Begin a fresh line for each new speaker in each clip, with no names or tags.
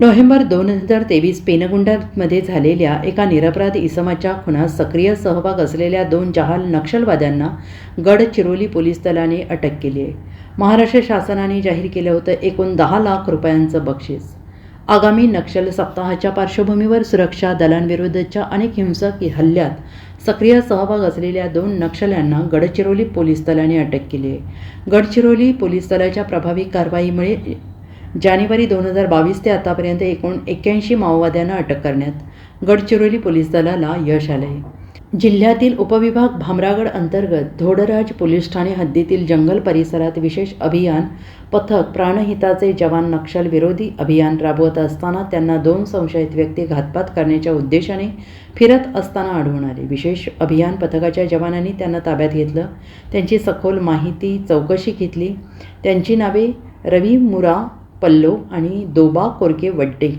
November दोन हजार तेवीस पेनगुंडामध्ये झालेल्या एका निरपराध इसमाच्या खुनात सक्रिय सहभाग असलेल्या दोन जहाल नक्षलवाद्यांना गडचिरोली पोलीस दलाने अटक केली आहे. महाराष्ट्र शासनाने जाहीर केलं होतं एकूण दहा लाख रुपयांचं बक्षीस. आगामी नक्षल सप्ताहाच्या पार्श्वभूमीवर सुरक्षा दलांविरुद्धच्या अनेक हिंसक हल्ल्यात सक्रिय सहभाग असलेल्या दोन नक्षल्यांना गडचिरोली पोलीस दलाने अटक केली आहे. गडचिरोली पोलीस दलाच्या प्रभावी कारवाईमुळे जानेवारी दोन हजार बावीस ते आतापर्यंत एकूण एक्क्याऐंशी माओवाद्यांना अटक करण्यात गडचिरोली पोलीस दलाला यश आलं आहे जिल्ह्यातील उपविभाग भामरागड अंतर्गत धोडराज पोलीस ठाणे हद्दीतील जंगल परिसरात विशेष अभियान पथक प्राणहिताचे जवान नक्षल विरोधी अभियान राबवत असताना त्यांना दोन संशयित व्यक्ती घातपात करण्याच्या उद्देशाने फिरत असताना आढळून आले. विशेष अभियान पथकाच्या जवानांनी त्यांना ताब्यात घेतलं. त्यांची सखोल माहिती चौकशी घेतली. त्यांची नावे रवी मुरा पल्लो आणि दोबा कोरके वड्डे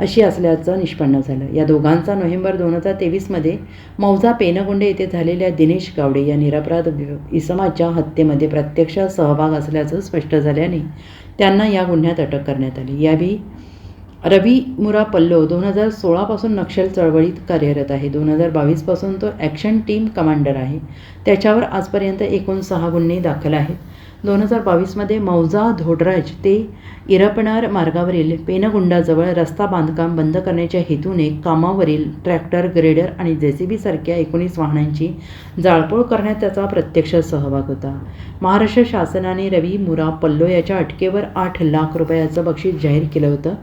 अशी असल्याचं निष्पन्न झालं. या दोघांचा नोव्हेंबर दोन हजार तेवीसमध्ये मौजा पेनगुंडे येथे झालेल्या दिनेश गावडे या निरपराध इसमाच्या हत्येमध्ये प्रत्यक्ष सहभाग असल्याचं स्पष्ट झाल्याने त्यांना या गुन्ह्यात अटक करण्यात आली. यावेळी रवी मुरा पल्लो दोन हजार सोळापासून नक्षल चळवळीत कार्यरत आहे. दोन हजार बावीसपासून तो ॲक्शन टीम कमांडर आहे. त्याच्यावर आजपर्यंत एकूण सहा गुन्हे दाखल आहेत. दोन हजार बावीसमध्ये मौजा धोडराज ते इरपणार मार्गावरील पेनगुंडाजवळ रस्ता बांधकाम बंद करण्याच्या हेतूने कामावरील ट्रॅक्टर ग्रेडर आणि जे सी बीसारख्या एकोणीस वाहनांची जाळपोळ करण्यात त्याचा प्रत्यक्ष सहभाग होता. महाराष्ट्र शासनाने रवी मुरा पल्लो याच्या अटकेवर आठ लाख रुपयाचं बक्षीस जाहीर केलं होतं.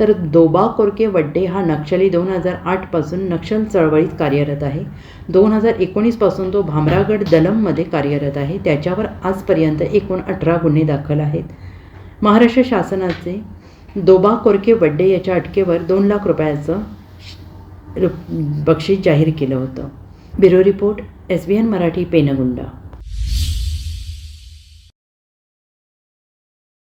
तर दोबा कोरके वड्डे हा नक्षली दोन हजार आठपासून नक्षल चळवळीत कार्यरत आहे. दोन हजार एकोणीसपासून तो भामरागड दलममध्ये कार्यरत आहे. त्याच्यावर आजपर्यंत एक एकूण अठरा गुन्हे दाखल आहेत. महाराष्ट्र शासनाचे दोबा कोरके वड्डे याच्या अटकेवर दोन लाख रुपयाचं बक्षीस जाहीर केलं होतं. Bureau report S B N Marathi Pengunda.